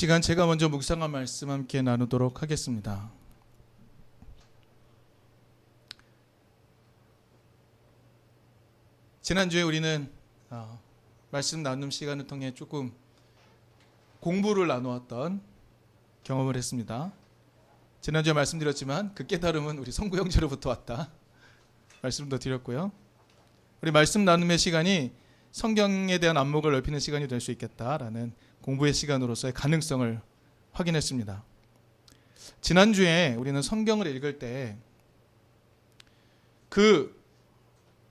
이 시간 제가 먼저 묵상한 말씀 함께 나누도록 하겠습니다. 지난주에 우리는 어, 말씀 나눔 시간을 통해 조금 공부를 나누었던 경험을 했습니다. 지난주에 말씀드렸지만 그 깨달음은 우리 성구 형제로부터 왔다. 말씀도 드렸고요. 우리 말씀 나눔의 시간이 성경에 대한 안목을 넓히는 시간이 될 수 있겠다라는 공부의 시간으로서의 가능성을 확인했습니다. 지난주에 우리는 성경을 읽을 때 그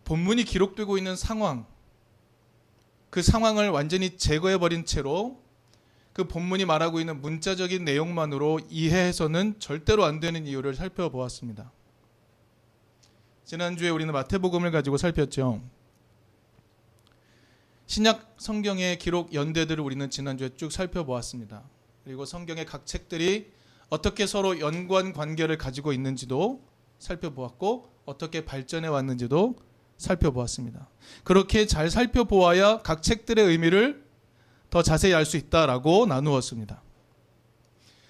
본문이 기록되고 있는 상황, 그 상황을 완전히 제거해버린 채로 그 본문이 말하고 있는 문자적인 내용만으로 이해해서는 절대로 안 되는 이유를 살펴보았습니다. 지난주에 우리는 마태복음을 가지고 살폈죠. 신약 성경의 기록 연대들을 우리는 지난주에 쭉 살펴보았습니다. 그리고 성경의 각 책들이 어떻게 서로 연관 관계를 가지고 있는지도 살펴보았고 어떻게 발전해 왔는지도 살펴보았습니다. 그렇게 잘 살펴보아야 각 책들의 의미를 더 자세히 알 수 있다라고 나누었습니다.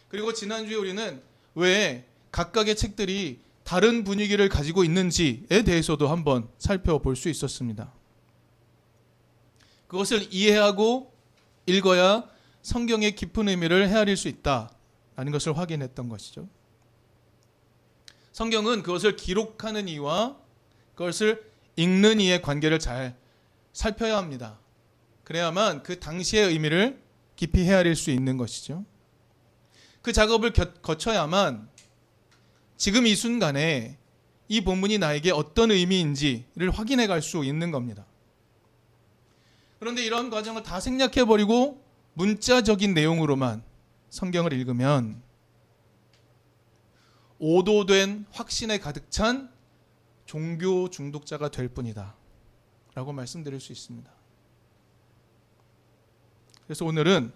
그리고 지난주에 우리는 왜 각각의 책들이 다른 분위기를 가지고 있는지에 대해서도 한번 살펴볼 수 있었습니다. 그것을 이해하고 읽어야 성경의 깊은 의미를 헤아릴 수 있다라는 것을 확인했던 것이죠. 성경은 그것을 기록하는 이와 그것을 읽는 이의 관계를 잘 살펴야 합니다. 그래야만 그 당시의 의미를 깊이 헤아릴 수 있는 것이죠. 그 작업을 거쳐야만 지금 이 순간에 이 본문이 나에게 어떤 의미인지를 확인해 갈 수 있는 겁니다. 그런데 이런 과정을 다 생략해 버리고 문자적인 내용으로만 성경을 읽으면 오도된 확신에 가득 찬 종교 중독자가 될 뿐이다. 라고 말씀드릴 수 있습니다. 그래서 오늘은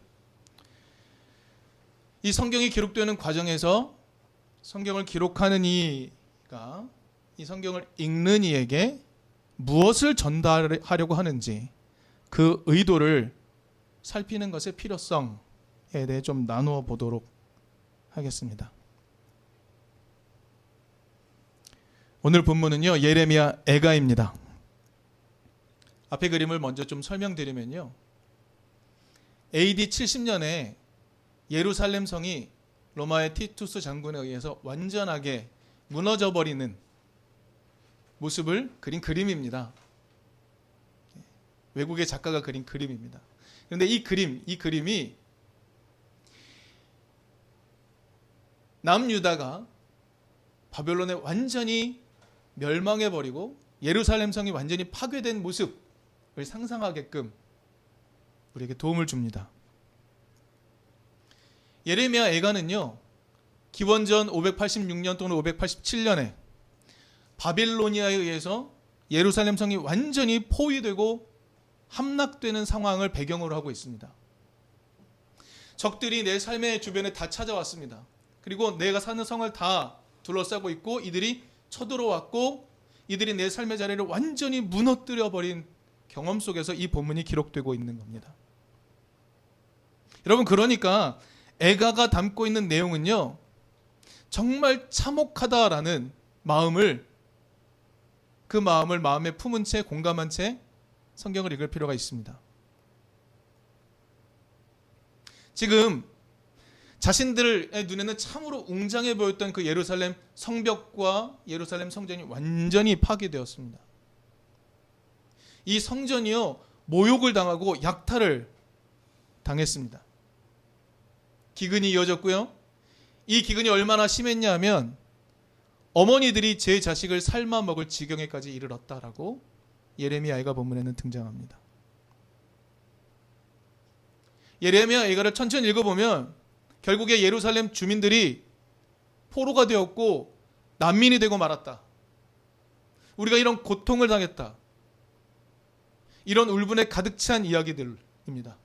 이 성경이 기록되는 과정에서 성경을 기록하는 이가 이 성경을 읽는 이에게 무엇을 전달하려고 하는지 그 의도를 살피는 것의 필요성에 대해 좀 나누어 보도록 하겠습니다. 오늘 본문은요 예레미야 애가입니다. 앞에 그림을 먼저 좀 설명드리면요. AD 70년에 예루살렘 성이 로마의 티투스 장군에 의해서 완전하게 무너져 버리는 모습을 그린 그림입니다. 외국의 작가가 그린 그림입니다. 그런데 이 그림, 이 그림이 남유다가 바벨론에 완전히 멸망해 버리고 예루살렘 성이 완전히 파괴된 모습을 상상하게끔 우리에게 도움을 줍니다. 예레미야 애가는요. 기원전 586년 또는 587년에 바빌로니아에 의해서 예루살렘 성이 완전히 포위되고 함락되는 상황을 배경으로 하고 있습니다. 적들이 내 삶의 주변에 다 찾아왔습니다. 그리고 내가 사는 성을 다 둘러싸고 있고 이들이 쳐들어왔고 이들이 내 삶의 자리를 완전히 무너뜨려 버린 경험 속에서 이 본문이 기록되고 있는 겁니다. 여러분 그러니까 애가가 담고 있는 내용은요. 정말 참혹하다라는 마음을 그 마음을 마음에 품은 채 공감한 채 성경을 읽을 필요가 있습니다. 지금 자신들의 눈에는 참으로 웅장해 보였던 그 예루살렘 성벽과 예루살렘 성전이 완전히 파괴되었습니다. 이 성전이요 모욕을 당하고 약탈을 당했습니다. 기근이 이어졌고요. 이 기근이 얼마나 심했냐면 어머니들이 제 자식을 삶아 먹을 지경에까지 이르렀다라고 예레미야가 본문에는 등장합니다. 예레미야 애가를 천천히 읽어보면 결국에 예루살렘 주민들이 포로가 되었고 난민이 되고 말았다. 우리가 이런 고통을 당했다. 이런 울분에 가득 찬 이야기들입니다.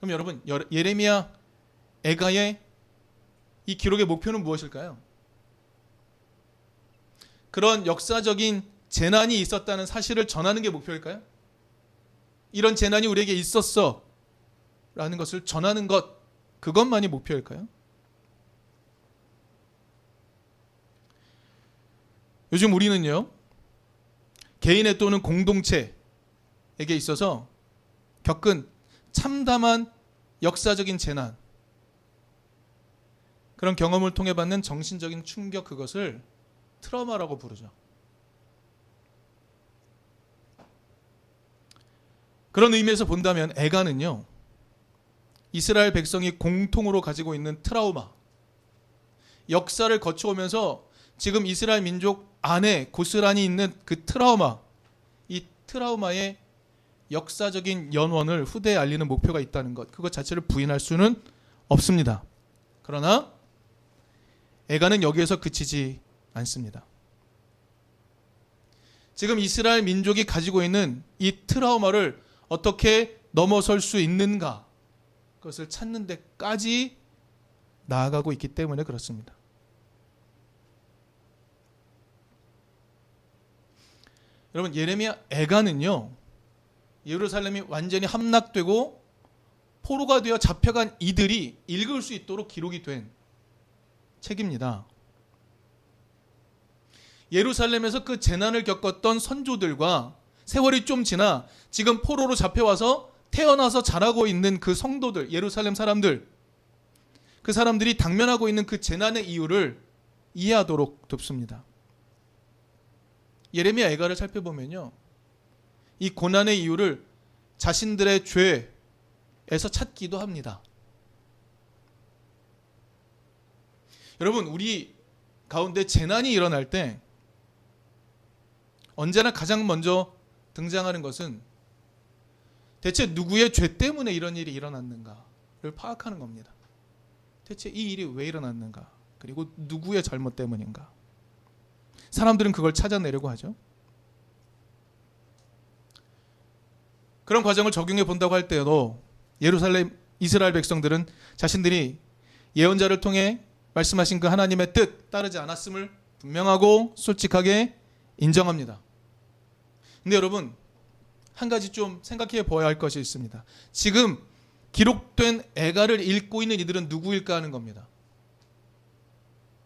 그럼 여러분 예레미야 애가의 이 기록의 목표는 무엇일까요? 그런 역사적인 재난이 있었다는 사실을 전하는 게 목표일까요? 이런 재난이 우리에게 있었어. 라는 것을 전하는 것 그것만이 목표일까요? 요즘 우리는요 개인의 또는 공동체에게 있어서 겪은 참담한 역사적인 재난 그런 경험을 통해 받는 정신적인 충격 그것을 트라우마라고 부르죠. 그런 의미에서 본다면 애가는요 이스라엘 백성이 공통으로 가지고 있는 트라우마 역사를 거쳐오면서 지금 이스라엘 민족 안에 고스란히 있는 그 트라우마 이 트라우마의 역사적인 연원을 후대에 알리는 목표가 있다는 것 그것 자체를 부인할 수는 없습니다. 그러나 애가는 여기에서 그치지 않습니다. 지금 이스라엘 민족이 가지고 있는 이 트라우마를 어떻게 넘어설 수 있는가 그것을 찾는 데까지 나아가고 있기 때문에 그렇습니다. 여러분 예레미야 애가는요 예루살렘이 완전히 함락되고 포로가 되어 잡혀간 이들이 읽을 수 있도록 기록이 된 책입니다. 예루살렘에서 그 재난을 겪었던 선조들과 세월이 좀 지나 지금 포로로 잡혀와서 태어나서 자라고 있는 그 성도들, 예루살렘 사람들, 그 사람들이 당면하고 있는 그 재난의 이유를 이해하도록 돕습니다. 예레미야 애가를 살펴보면요. 이 고난의 이유를 자신들의 죄에서 찾기도 합니다. 여러분, 우리 가운데 재난이 일어날 때 언제나 가장 먼저 등장하는 것은 대체 누구의 죄 때문에 이런 일이 일어났는가를 파악하는 겁니다. 대체 이 일이 왜 일어났는가? 그리고 누구의 잘못 때문인가? 사람들은 그걸 찾아내려고 하죠. 그런 과정을 적용해 본다고 할 때도 예루살렘 이스라엘 백성들은 자신들이 예언자를 통해 말씀하신 그 하나님의 뜻 따르지 않았음을 분명하고 솔직하게 인정합니다. 근데 여러분 한 가지 좀 생각해 보아야 할 것이 있습니다. 지금 기록된 애가를 읽고 있는 이들은 누구일까 하는 겁니다.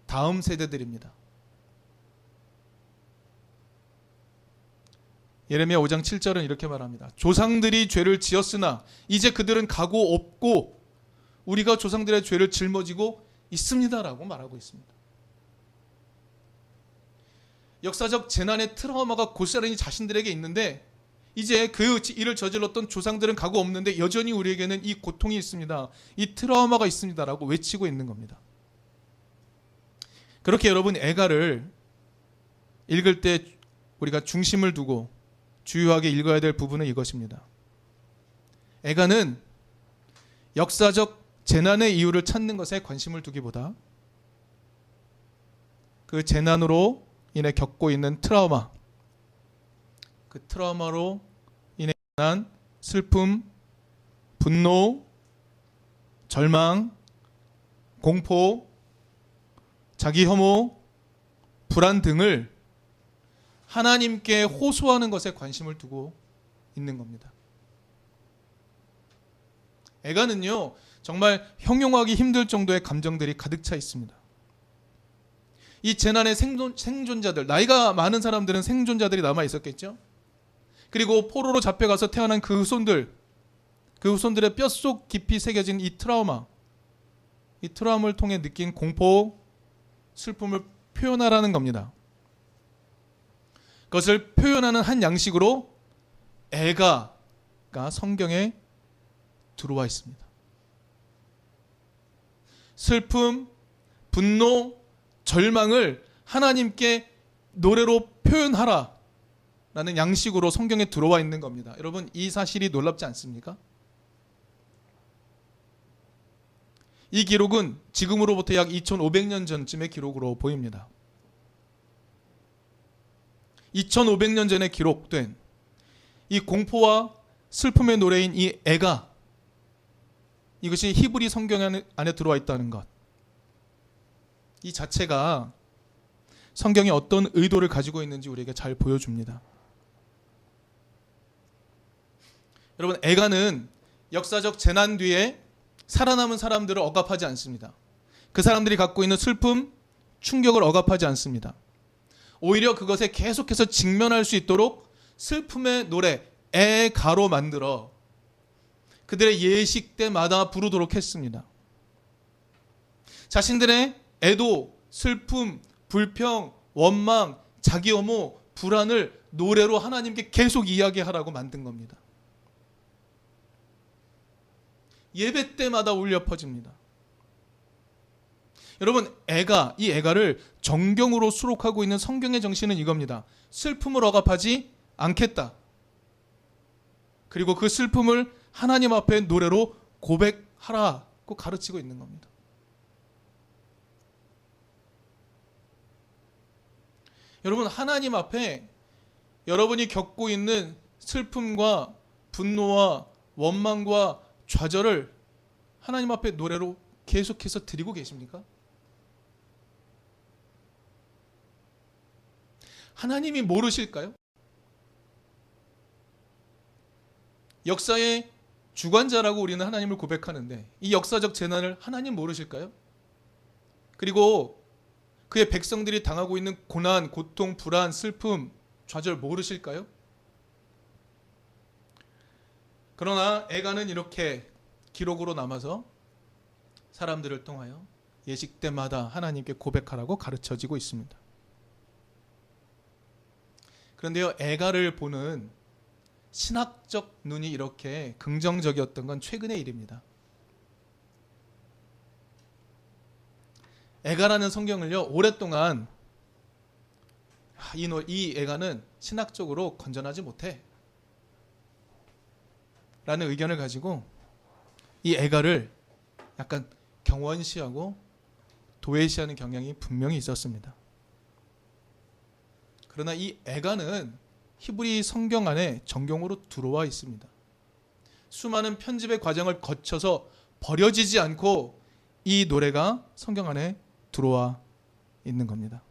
다음 세대들입니다. 예레미야 5장 7절은 이렇게 말합니다. 조상들이 죄를 지었으나 이제 그들은 가고 없고 우리가 조상들의 죄를 짊어지고 있습니다라고 말하고 있습니다. 역사적 재난의 트라우마가 고스란히 자신들에게 있는데 이제 그 일을 저질렀던 조상들은 가고 없는데 여전히 우리에게는 이 고통이 있습니다. 이 트라우마가 있습니다라고 외치고 있는 겁니다. 그렇게 여러분 애가를 읽을 때 우리가 중심을 두고 주요하게 읽어야 될 부분은 이것입니다. 애가는 역사적 재난의 이유를 찾는 것에 관심을 두기보다 그 재난으로 인해 겪고 있는 트라우마, 그 트라우마로 인해 난 슬픔, 분노, 절망, 공포, 자기 혐오, 불안 등을 하나님께 호소하는 것에 관심을 두고 있는 겁니다. 애가는요, 정말 형용하기 힘들 정도의 감정들이 가득 차 있습니다. 이 재난의 생존, 생존자들, 나이가 많은 사람들은 생존자들이 남아 있었겠죠? 그리고 포로로 잡혀가서 태어난 그 후손들, 그 후손들의 뼛속 깊이 새겨진 이 트라우마, 이 트라우마를 통해 느낀 공포, 슬픔을 표현하라는 겁니다. 그것을 표현하는 한 양식으로 애가가 성경에 들어와 있습니다. 슬픔, 분노, 절망을 하나님께 노래로 표현하라. 라는 양식으로 성경에 들어와 있는 겁니다. 여러분, 이 사실이 놀랍지 않습니까? 이 기록은 지금으로부터 약 2500년 전쯤의 기록으로 보입니다. 2500년 전에 기록된 이 공포와 슬픔의 노래인 이 애가 이것이 히브리 성경 안에 들어와 있다는 것. 이 자체가 성경이 어떤 의도를 가지고 있는지 우리에게 잘 보여줍니다. 여러분, 애가는 역사적 재난 뒤에 살아남은 사람들을 억압하지 않습니다. 그 사람들이 갖고 있는 슬픔, 충격을 억압하지 않습니다. 오히려 그것에 계속해서 직면할 수 있도록 슬픔의 노래, 애가로 만들어 그들의 예식 때마다 부르도록 했습니다. 자신들의 애도, 슬픔, 불평, 원망, 자기 혐오, 불안을 노래로 하나님께 계속 이야기하라고 만든 겁니다. 예배 때마다 울려 퍼집니다. 여러분, 애가, 이 애가를 정경으로 수록하고 있는 성경의 정신은 이겁니다. 슬픔을 억압하지 않겠다. 그리고 그 슬픔을 하나님 앞에 노래로 고백하라고 가르치고 있는 겁니다. 여러분, 하나님 앞에 여러분이 겪고 있는 슬픔과 분노와 원망과 좌절을 하나님 앞에 노래로 계속해서 드리고 계십니까? 하나님이 모르실까요? 역사의 주관자라고 우리는 하나님을 고백하는데 이 역사적 재난을 하나님 모르실까요? 그리고 그의 백성들이 당하고 있는 고난, 고통, 불안, 슬픔, 좌절 모르실까요? 그러나 애가는 이렇게 기록으로 남아서 사람들을 통하여 예식 때마다 하나님께 고백하라고 가르쳐지고 있습니다. 그런데요, 애가를 보는 신학적 눈이 이렇게 긍정적이었던 건 최근의 일입니다. 애가라는 성경을요, 오랫동안 아, 이, 노- 이 애가는 신학적으로 건전하지 못해. 라는 의견을 가지고 이 애가를 약간 경원시하고 도외시하는 경향이 분명히 있었습니다. 그러나 이 애가는 히브리 성경 안에 정경으로 들어와 있습니다. 수많은 편집의 과정을 거쳐서 버려지지 않고 이 노래가 성경 안에 들어와 있는 겁니다.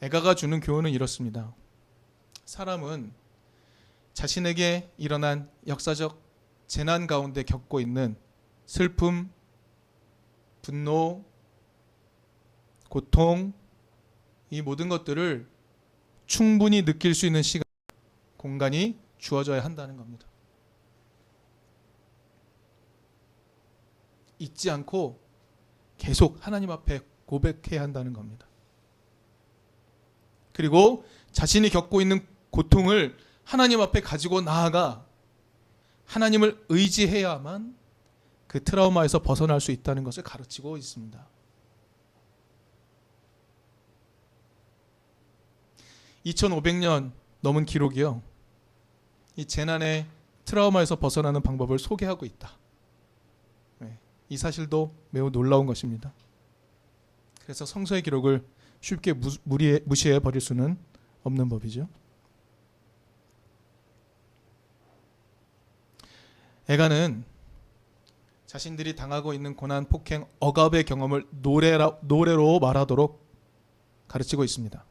애가가 주는 교훈은 이렇습니다. 사람은 자신에게 일어난 역사적 재난 가운데 겪고 있는 슬픔, 분노, 고통, 이 모든 것들을 충분히 느낄 수 있는 시간, 공간이 주어져야 한다는 겁니다. 잊지 않고 계속 하나님 앞에 고백해야 한다는 겁니다. 그리고 자신이 겪고 있는 고통을 하나님 앞에 가지고 나아가 하나님을 의지해야만 그 트라우마에서 벗어날 수 있다는 것을 가르치고 있습니다. 2500년 넘은 기록이요. 이 재난의 트라우마에서 벗어나는 방법을 소개하고 있다. 네, 이 사실도 매우 놀라운 것입니다. 그래서 성서의 기록을 쉽게 무, 무리해, 무시해 버릴 수는 없는 법이죠. 애가는 자신들이 당하고 있는 고난, 폭행, 억압의 경험을 노래라, 노래로 말하도록 가르치고 있습니다.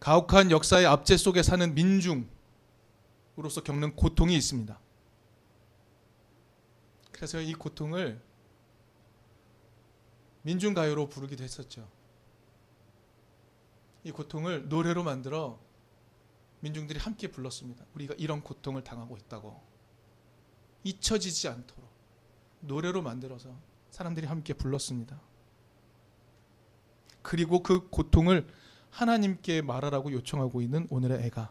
가혹한 역사의 압제 속에 사는 민중으로서 겪는 고통이 있습니다. 그래서 이 고통을 민중가요로 부르기도 했었죠. 이 고통을 노래로 만들어 민중들이 함께 불렀습니다. 우리가 이런 고통을 당하고 있다고 잊혀지지 않도록 노래로 만들어서 사람들이 함께 불렀습니다. 그리고 그 고통을 하나님께 말하라고 요청하고 있는 오늘의 애가.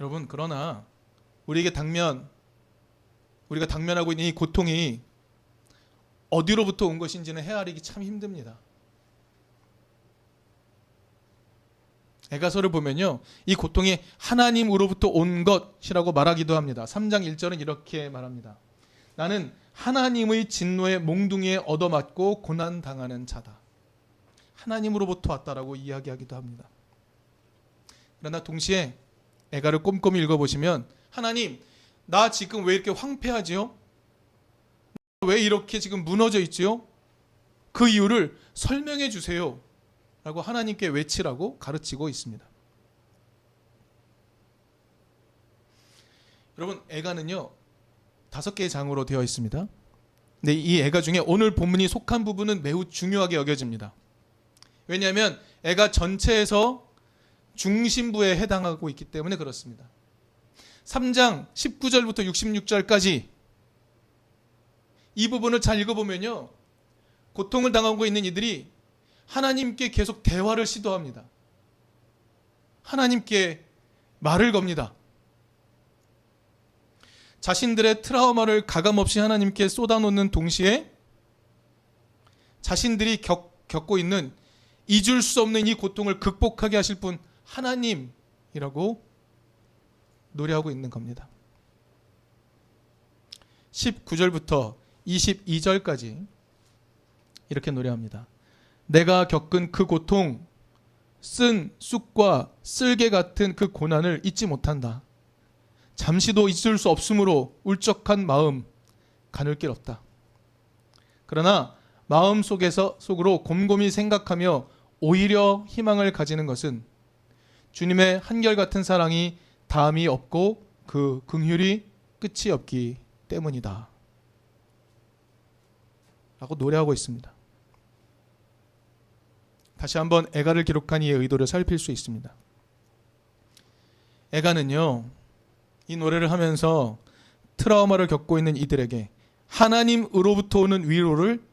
여러분, 그러나 우리에게 당면, 우리가 당면하고 있는 이 고통이 어디로부터 온 것인지는 헤아리기 참 힘듭니다. 에가서를 보면요. 이 고통이 하나님으로부터 온 것이라고 말하기도 합니다. 3장 1절은 이렇게 말합니다. 나는 하나님의 진노의 몽둥이에 얻어맞고 고난 당하는 자다. 하나님으로부터 왔다라고 이야기하기도 합니다. 그러나 동시에 에가를 꼼꼼히 읽어보시면 하나님 나 지금 왜 이렇게 황폐하지요? 왜 이렇게 지금 무너져 있지요? 그 이유를 설명해 주세요. 라고 하나님께 외치라고 가르치고 있습니다. 여러분 애가는요 다섯 개의 장으로 되어 있습니다. 근데 이 애가 중에 오늘 본문이 속한 부분은 매우 중요하게 여겨집니다. 왜냐하면 애가 전체에서 중심부에 해당하고 있기 때문에 그렇습니다. 3장 19절부터 66절까지 이 부분을 잘 읽어보면요. 고통을 당하고 있는 이들이 하나님께 계속 대화를 시도합니다. 하나님께 말을 겁니다. 자신들의 트라우마를 가감없이 하나님께 쏟아놓는 동시에 자신들이 겪, 겪고 있는 잊을 수 없는 이 고통을 극복하게 하실 분 하나님이라고 노래하고 있는 겁니다. 19절부터 22절까지 이렇게 노래합니다. 내가 겪은 그 고통, 쓴 쑥과 쓸개 같은 그 고난을 잊지 못한다. 잠시도 잊을 수 없으므로 울적한 마음 가눌 길 없다. 그러나 마음 속에서 속으로 곰곰이 생각하며 오히려 희망을 가지는 것은 주님의 한결같은 사랑이 다음이 없고 그 긍휼이 끝이 없기 때문이다. 라고 노래하고 있습니다. 다시 한번 애가를 기록한 이의 의도를 살필 수 있습니다. 애가는요, 이 노래를 하면서 트라우마를 겪고 있는 이들에게 하나님으로부터 오는 위로를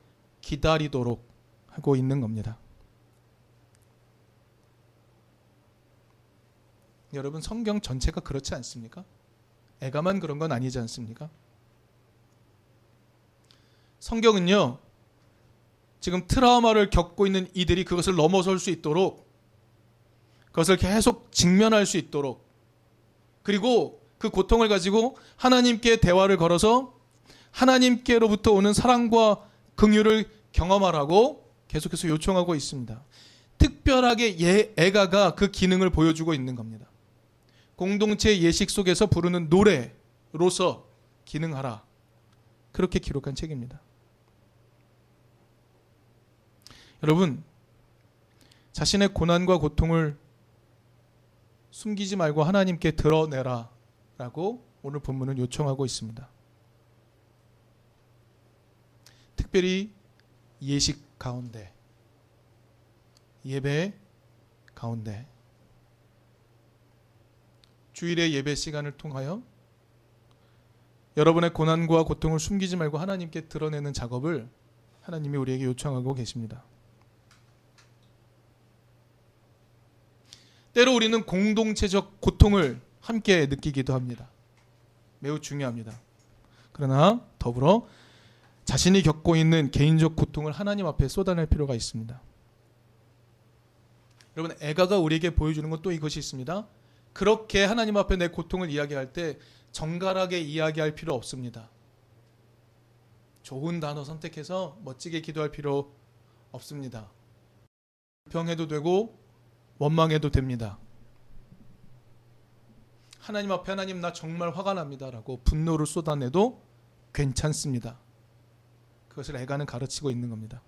기다리도록 하고 있는 겁니다. 여러분 성경 전체가 그렇지 않습니까? 애가만 그런 건 아니지 않습니까? 성경은요. 지금 트라우마를 겪고 있는 이들이 그것을 넘어설 수 있도록 그것을 계속 직면할 수 있도록 그리고 그 고통을 가지고 하나님께 대화를 걸어서 하나님께로부터 오는 사랑과 긍휼을 경험하라고 계속해서 요청하고 있습니다. 특별하게 예, 애가가 그 기능을 보여주고 있는 겁니다. 공동체 예식 속에서 부르는 노래로서 기능하라. 그렇게 기록한 책입니다. 여러분, 자신의 고난과 고통을 숨기지 말고 하나님께 드러내라. 라고 오늘 본문은 요청하고 있습니다. 특별히 예식 가운데, 예배 가운데, 주일의 예배 시간을 통하여 여러분의 고난과 고통을 숨기지 말고 하나님께 드러내는 작업을 하나님이 우리에게 요청하고 계십니다. 때로 우리는 공동체적 고통을 함께 느끼기도 합니다. 매우 중요합니다. 그러나 더불어 자신이 겪고 있는 개인적 고통을 하나님 앞에 쏟아낼 필요가 있습니다. 여러분, 애가가 우리에게 보여주는 건 또 이것이 있습니다. 그렇게 하나님 앞에 내 고통을 이야기할 때 정갈하게 이야기할 필요 없습니다. 좋은 단어 선택해서 멋지게 기도할 필요 없습니다. 불평해도 되고 원망해도 됩니다. 하나님 앞에 하나님 나 정말 화가 납니다라고 분노를 쏟아내도 괜찮습니다. 그것을 애가는 가르치고 있는 겁니다.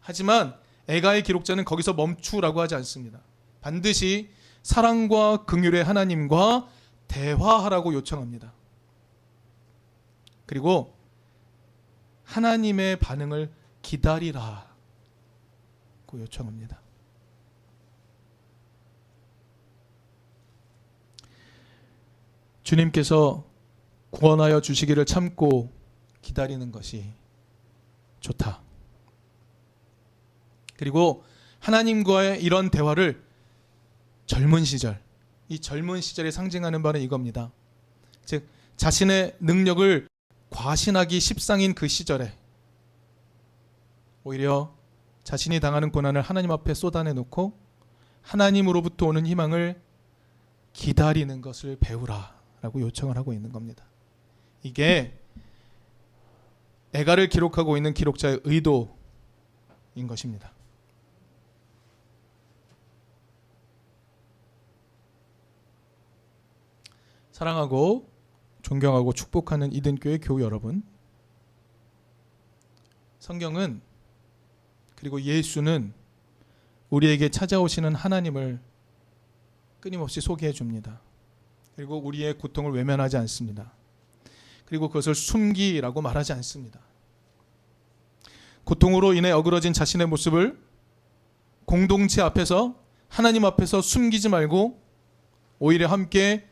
하지만 애가의 기록자는 거기서 멈추라고 하지 않습니다. 반드시 사랑과 긍휼의 하나님과 대화하라고 요청합니다. 그리고 하나님의 반응을 기다리라고 요청합니다. 주님께서 구원하여 주시기를 참고 기다리는 것이 좋다. 그리고 하나님과의 이런 대화를 젊은 시절, 이 젊은 시절에 상징하는 바는 이겁니다. 즉, 자신의 능력을 과신하기 십상인 그 시절에 오히려 자신이 당하는 고난을 하나님 앞에 쏟아내 놓고 하나님으로부터 오는 희망을 기다리는 것을 배우라. 라고 요청을 하고 있는 겁니다. 이게 애가를 기록하고 있는 기록자의 의도인 것입니다. 사랑하고 존경하고 축복하는 이든교회 교우 여러분. 성경은 그리고 예수는 우리에게 찾아오시는 하나님을 끊임없이 소개해 줍니다. 그리고 우리의 고통을 외면하지 않습니다. 그리고 그것을 숨기라고 말하지 않습니다. 고통으로 인해 어그러진 자신의 모습을 공동체 앞에서 하나님 앞에서 숨기지 말고 오히려 함께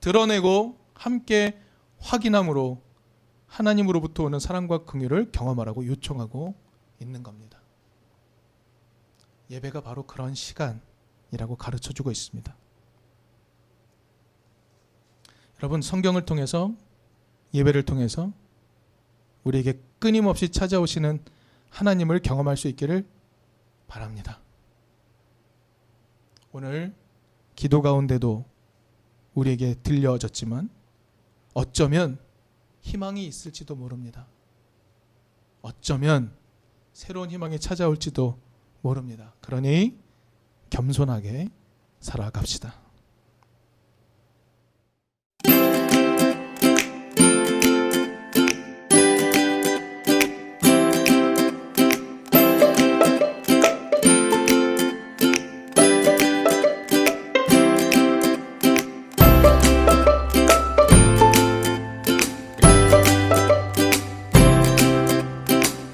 드러내고 함께 확인함으로 하나님으로부터 오는 사랑과 긍휼을 경험하라고 요청하고 있는 겁니다. 예배가 바로 그런 시간이라고 가르쳐 주고 있습니다. 여러분 성경을 통해서 예배를 통해서 우리에게 끊임없이 찾아오시는 하나님을 경험할 수 있기를 바랍니다. 오늘 기도 가운데도 우리에게 들려졌지만 어쩌면 희망이 있을지도 모릅니다. 어쩌면 새로운 희망이 찾아올지도 모릅니다. 그러니 겸손하게 살아갑시다.